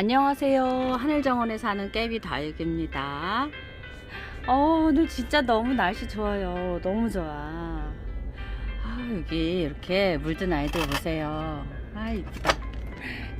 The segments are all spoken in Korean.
안녕하세요. 하늘정원에 사는 깨비 다육입니다. 어, 오늘 진짜 너무 날씨 좋아요. 너무 좋아. 아, 여기 이렇게 물든 아이들 보세요. 아, 이쁘다.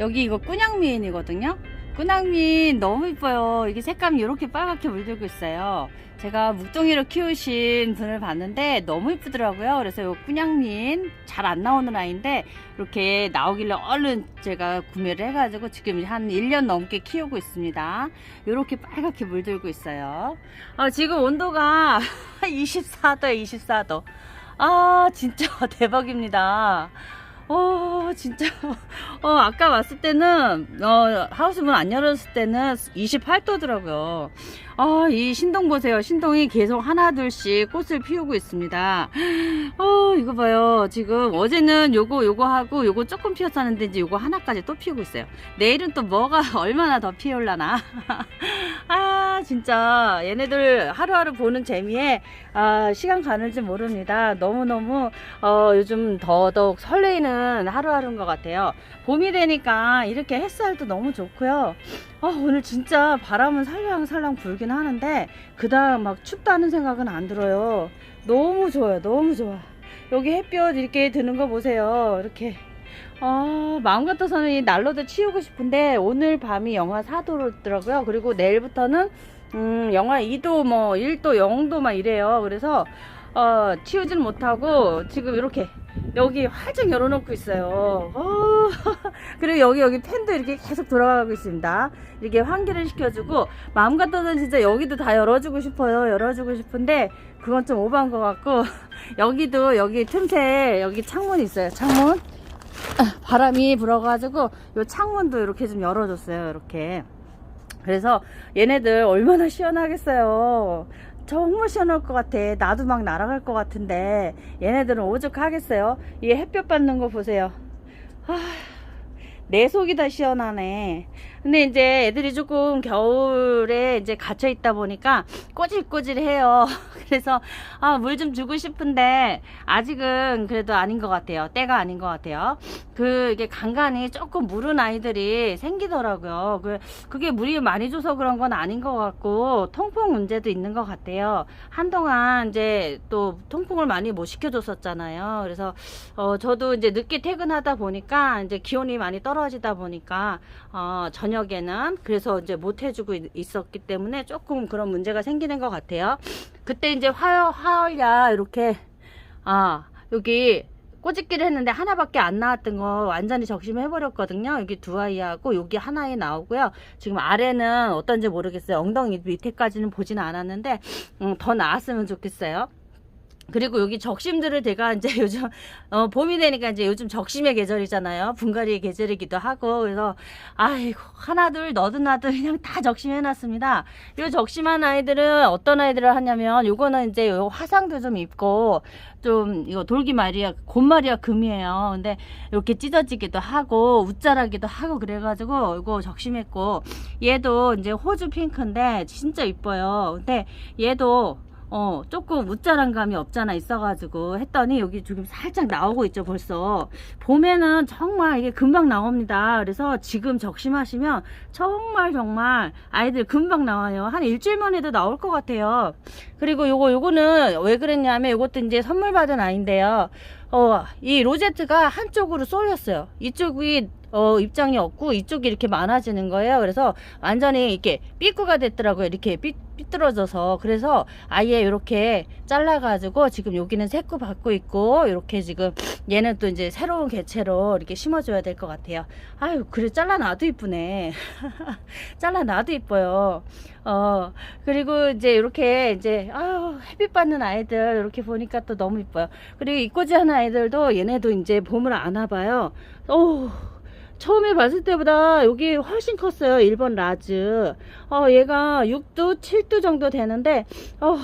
여기 이거 꾸냥미인이거든요. 꾸냥미인 너무 이뻐요. 이게 색감이 이렇게 빨갛게 물들고 있어요. 제가 묵둥이로 키우신 분을 봤는데 너무 이쁘더라고요. 그래서 이 꾸냥미인 잘안 나오는 아이인데 이렇게 나오길래 얼른 제가 구매를 해가지고 지금 한 1년 넘게 키우고 있습니다. 이렇게 빨갛게 물들고 있어요. 아, 지금 온도가 24도에 24도. 아, 진짜 대박입니다. 어, 진짜. 어, 아까 왔을 때는, 어, 하우스 문 안 열었을 때는 28도더라고요. 아, 이 신동 보세요. 신동이 계속 하나 둘씩 꽃을 피우고 있습니다. 어, 이거 봐요. 지금 어제는 요거, 요거 하고 요거 조금 피었었는데 이제 요거 하나까지 또 피우고 있어요. 내일은 또 뭐가 얼마나 더 피울라나. 아, 진짜. 얘네들 하루하루 보는 재미에, 아, 시간 가는지 모릅니다. 너무너무, 어, 요즘 더더욱 설레이는 하루하루인 것 같아요. 봄이 되니까 이렇게 햇살도 너무 좋고요. 아, 오늘 진짜 바람은 살랑살랑 불긴 하는데, 그 다음 막 춥다는 생각은 안 들어요. 너무 좋아요. 너무 좋아. 여기 햇볕 이렇게 드는 거 보세요. 이렇게. 아, 마음 같아서는 이 난로도 치우고 싶은데, 오늘 밤이 영하 4도더라고요. 그리고 내일부터는, 음, 영하 2도, 뭐, 1도, 0도 막 이래요. 그래서, 어, 치우질 못하고, 지금 이렇게, 여기 활짝 열어놓고 있어요. 어, 그리고 여기, 여기 팬도 이렇게 계속 돌아가고 있습니다. 이렇게 환기를 시켜주고, 마음 같아서는 진짜 여기도 다 열어주고 싶어요. 열어주고 싶은데, 그건 좀 오버한 것 같고, 여기도, 여기 틈새, 여기 창문 있어요. 창문. 바람이 불어가지고, 요 창문도 이렇게 좀 열어줬어요. 이렇게. 그래서 얘네들 얼마나 시원하겠어요. 정말 시원할 것 같아. 나도 막 날아갈 것 같은데 얘네들은 오죽하겠어요. 이 햇볕 받는 거 보세요. 아, 내 속이 다 시원하네. 근데 이제 애들이 조금 겨울에 이제 갇혀 있다 보니까 꼬질꼬질해요. 그래서 아, 물 좀 주고 싶은데 아직은 그래도 아닌 것 같아요. 때가 아닌 것 같아요. 그 이게 간간히 조금 무른 아이들이 생기더라고요. 그 그게 물이 많이 줘서 그런 건 아닌 것 같고 통풍 문제도 있는 것 같아요. 한동안 이제 또 통풍을 많이 못 시켜줬었잖아요. 그래서 어 저도 이제 늦게 퇴근하다 보니까 이제 기온이 많이 떨어지다 보니까 어 저녁 에는 그래서 이제 못 해주고 있- 있었기 때문에 조금 그런 문제가 생기는 것 같아요. 그때 이제 화열 화열야 이렇게 아 여기 꼬집기를 했는데 하나밖에 안 나왔던 거 완전히 적심해 버렸거든요. 여기 두 아이하고 여기 하나에 나오고요. 지금 아래는 어떤지 모르겠어요. 엉덩이 밑에까지는 보지는 않았는데 음, 더 나았으면 좋겠어요. 그리고 여기 적심들을 제가 이제 요즘 어, 봄이 되니까 이제 요즘 적심의 계절이잖아요. 분갈이의 계절이기도 하고 그래서 아이고 하나 둘 너도나도 그냥 다 적심해 놨습니다. 이 적심한 아이들은 어떤 아이들을 하냐면 요거는 이제 요 화상도 좀 입고 좀 이거 돌기 말이야 곰말이야 금이에요. 근데 이렇게 찢어지기도 하고 웃자라기도 하고 그래가지고 이거 적심했고 얘도 이제 호주 핑크인데 진짜 이뻐요. 근데 얘도 어 조금 웃자란 감이 없잖아 있어가지고 했더니 여기 지금 살짝 나오고 있죠 벌써. 봄에는 정말 이게 금방 나옵니다. 그래서 지금 적심하시면 정말 정말 아이들 금방 나와요. 한 일주일만 해도 나올 것 같아요. 그리고 요거 요거는 왜 그랬냐면 요것도 이제 선물 받은 아이인데요 어 이 로제트가 한쪽으로 쏠렸어요 이쪽이 어, 입장이 없고 이쪽이 이렇게 많아지는 거예요. 그래서 완전히 이렇게 삐꾸가 됐더라고요. 이렇게 삐, 삐뚤어져서. 그래서 아예 이렇게 잘라가지고 지금 여기는 새꾸 받고 있고 이렇게 지금 얘는 또 이제 새로운 개체로 이렇게 심어줘야 될 것 같아요. 아유, 그래 잘라놔도 이쁘네. 잘라놔도 이뻐요. 어, 그리고 이제 이렇게 이제 아유, 햇빛 받는 아이들 이렇게 보니까 또 너무 이뻐요. 그리고 이꼬지 하는 아이들도 얘네도 이제 봄을 안 와봐요. 오. 처음에 봤을 때보다 여기 훨씬 컸어요. 1번 라즈. 어, 얘가 6도, 7도 정도 되는데, 어,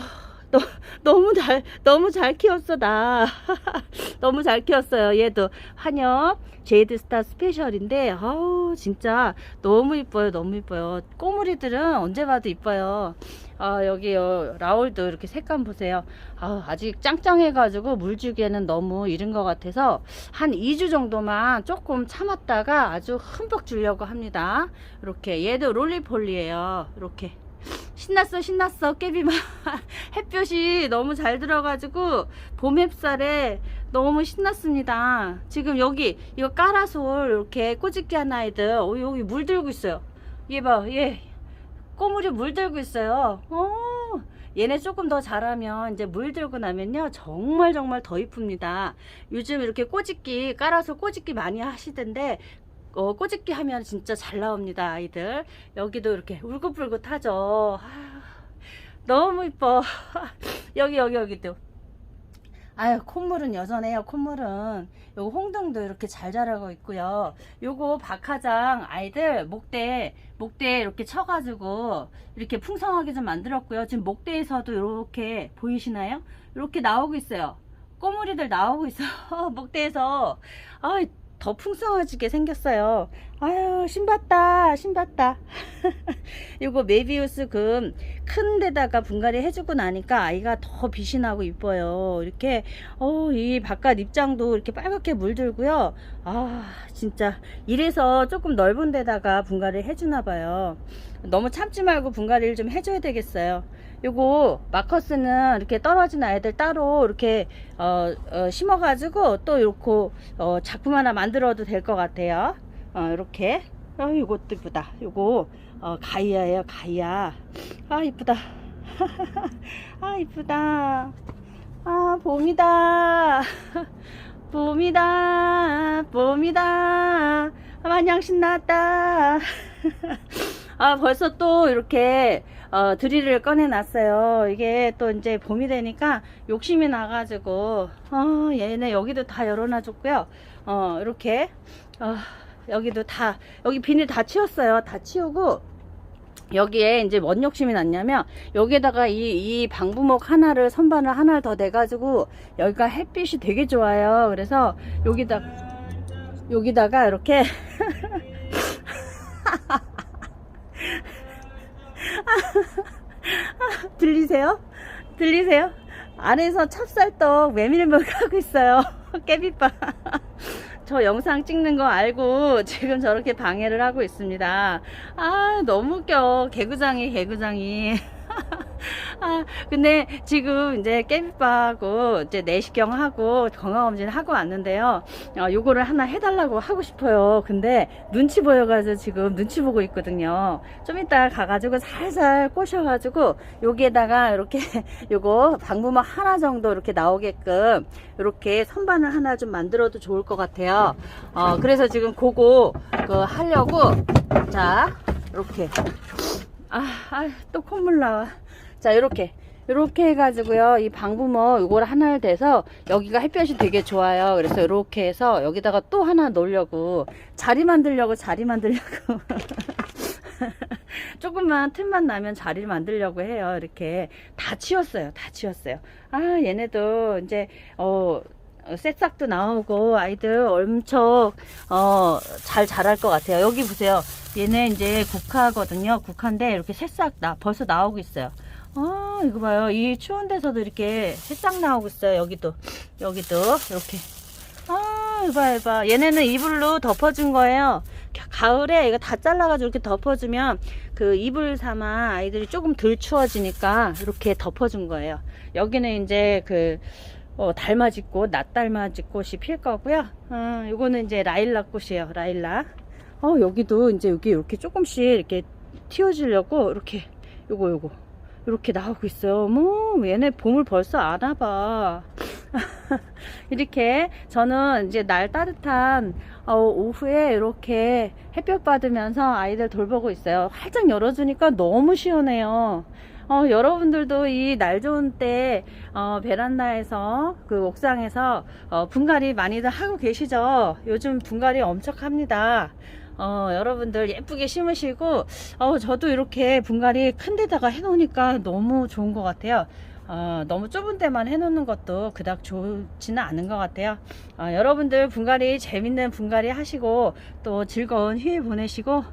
너, 너무 잘 너무 잘 키웠어 나. 너무 잘 키웠어요 얘도. 한엽 제이드 스타 스페셜인데 아우 진짜 너무 이뻐요 너무 이뻐요. 꼬물이들은 언제 봐도 이뻐요. 아 여기요 라울도 이렇게 색감 보세요. 아, 아직 짱짱해 가지고 물 주기에는 너무 이른 것 같아서 한 2주 정도만 조금 참았다가 아주 흠뻑 주려고 합니다. 이렇게 얘도 롤리폴리예요. 이렇게 신났어 신났어. 깨비마. 햇볕이 너무 잘 들어가지고 봄 햇살에 너무 신났습니다. 지금 여기 이거 까라솔 이렇게 꼬집기 한 아이들 어, 여기 물 들고 있어요. 얘봐얘 꼬물이 물 들고 있어요. 어 얘네 조금 더 자라면 이제 물 들고 나면요 정말 정말 더 이쁩니다. 요즘 이렇게 꼬집기 깔아서 꼬집기 많이 하시던데 어, 꼬집기 하면 진짜 잘 나옵니다 아이들. 여기도 이렇게 울긋불긋하죠. 아, 너무 이뻐. 여기 여기 여기도 아유 콧물은 여전해요 콧물은. 요거 홍등도 이렇게 잘 자라고 있고요. 요거 박하장 아이들 목대 목대 이렇게 쳐가지고 이렇게 풍성하게 좀 만들었고요. 지금 목대에서도 이렇게 보이시나요? 이렇게 나오고 있어요. 꼬물이들 나오고 있어. 목대에서. 아, 더 풍성해지게 생겼어요. 아유 신봤다 신봤다. 요거 메비우스 금 큰 데다가 분갈이 해주고 나니까 아이가 더 빛이 나고 이뻐요. 이렇게 어 이 바깥 입장도 이렇게 빨갛게 물들고요. 아 진짜 이래서 조금 넓은 데다가 분갈이를 해주나 봐요. 너무 참지 말고 분갈이를 좀 해줘야 되겠어요 요거 마커스는 이렇게 떨어진 아이들 따로 이렇게 어, 어, 심어 가지고 또 이렇게 어, 작품 하나 만들어도 될 것 같아요. 어, 이렇게. 어, 요것도 이쁘다. 요거 어, 가이아예요 가이아. 아 이쁘다. 아 이쁘다. 아 봄이다. 봄이다. 봄이다. 마냥 신났다 아 벌써 또 이렇게 어, 드릴을 꺼내 놨어요. 이게 또 이제 봄이 되니까 욕심이 나가지고 어, 얘네 여기도 다 열어놔 줬고요. 어, 이렇게 어, 여기도 다 여기 비닐 다 치웠어요. 다 치우고 여기에 이제 뭔 욕심이 났냐면 여기에다가 이, 이 방부목 하나를 선반을 하나를 더 내가지고 여기가 햇빛이 되게 좋아요. 그래서 여기다 여기다가 이렇게 들리세요? 들리세요? 안에서 찹쌀떡 메밀먹 하고 있어요. 깨비빠. 저 영상 찍는 거 알고 지금 저렇게 방해를 하고 있습니다. 아 너무 웃겨. 개구장이 개구장이 아, 근데 지금 이제 깨비빠하고 이제 내시경 하고 건강검진 하고 왔는데요. 어, 요거를 하나 해달라고 하고 싶어요. 근데 눈치 보여가지고 지금 눈치 보고 있거든요. 좀 이따 가가지고 살살 꼬셔가지고 여기에다가 이렇게 요거 방부막 하나 정도 이렇게 나오게끔 이렇게 선반을 하나 좀 만들어도 좋을 것 같아요. 어, 그래서 지금 그거 그 하려고 자 이렇게 아, 아, 또 콧물 나와. 자, 이렇게. 이렇게 해가지고요. 이 방부모 이걸 하나를 대서 여기가 햇볕이 되게 좋아요. 그래서 이렇게 해서 여기다가 또 하나 놓으려고 자리 만들려고 자리 만들려고 조금만 틈만 나면 자리를 만들려고 해요. 이렇게 다 치웠어요. 다 치웠어요. 아, 얘네도 이제 어 어, 새싹도 나오고 아이들 엄청 어, 잘 자랄 것 같아요. 여기 보세요. 얘네 이제 국화거든요. 국화인데 이렇게 새싹 나 벌써 나오고 있어요. 아 이거 봐요. 이 추운 데서도 이렇게 새싹 나오고 있어요. 여기도 여기도 이렇게. 아 이봐 이봐. 얘네는 이불로 덮어준 거예요. 가- 가을에 이거 다 잘라가지고 이렇게 덮어주면 그 이불 삼아 아이들이 조금 덜 추워지니까 이렇게 덮어준 거예요. 여기는 이제 그 어, 달맞이 꽃, 낫달맞이 꽃이 필 거고요. 어, 요거는 이제 라일락 꽃이에요. 라일락. 어, 여기도 이제 여기 이렇게 조금씩 이렇게 틔워주려고 이렇게 요거 요거 이렇게 나오고 있어요. 뭐 얘네 봄을 벌써 아나 봐. 이렇게 저는 이제 날 따뜻한 어, 오후에 이렇게 햇볕 받으면서 아이들 돌보고 있어요. 활짝 열어주니까 너무 시원해요. 어, 여러분들도 이 날 좋은 때 어, 베란다에서 그 옥상에서 어, 분갈이 많이들 하고 계시죠? 요즘 분갈이 엄청 합니다. 어, 여러분들 예쁘게 심으시고 어, 저도 이렇게 분갈이 큰 데다가 해놓으니까 너무 좋은 것 같아요. 어, 너무 좁은 데만 해놓는 것도 그닥 좋지는 않은 것 같아요. 어, 여러분들 분갈이 재밌는 분갈이 하시고 또 즐거운 휴일 보내시고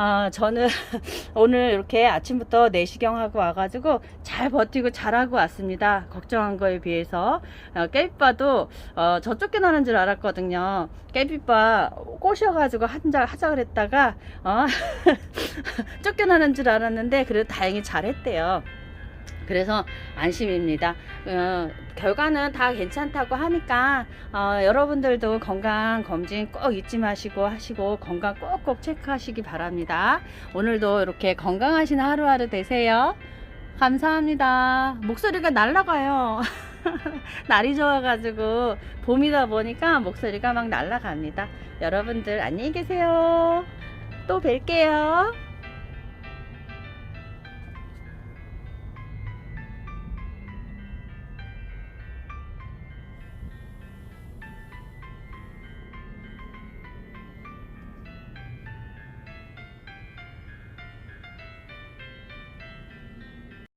아, 저는 오늘 이렇게 아침부터 내시경 하고 와가지고 잘 버티고 잘하고 왔습니다. 걱정한 거에 비해서. 어, 깻잎바도, 어, 저 쫓겨 나는 줄 알았거든요. 깻잎바 꼬셔가지고 한자 하자 그랬다가, 어, 쫓겨나는 줄 알았는데, 그래도 다행히 잘했대요. 그래서 안심입니다. 어, 결과는 다 괜찮다고 하니까 어, 여러분들도 건강 검진 꼭 잊지 마시고 하시고 건강 꼭꼭 체크하시기 바랍니다. 오늘도 이렇게 건강하신 하루하루 되세요. 감사합니다. 목소리가 날라가요. 날이 좋아가지고 봄이다 보니까 목소리가 막 날라갑니다. 여러분들 안녕히 계세요. 또 뵐게요.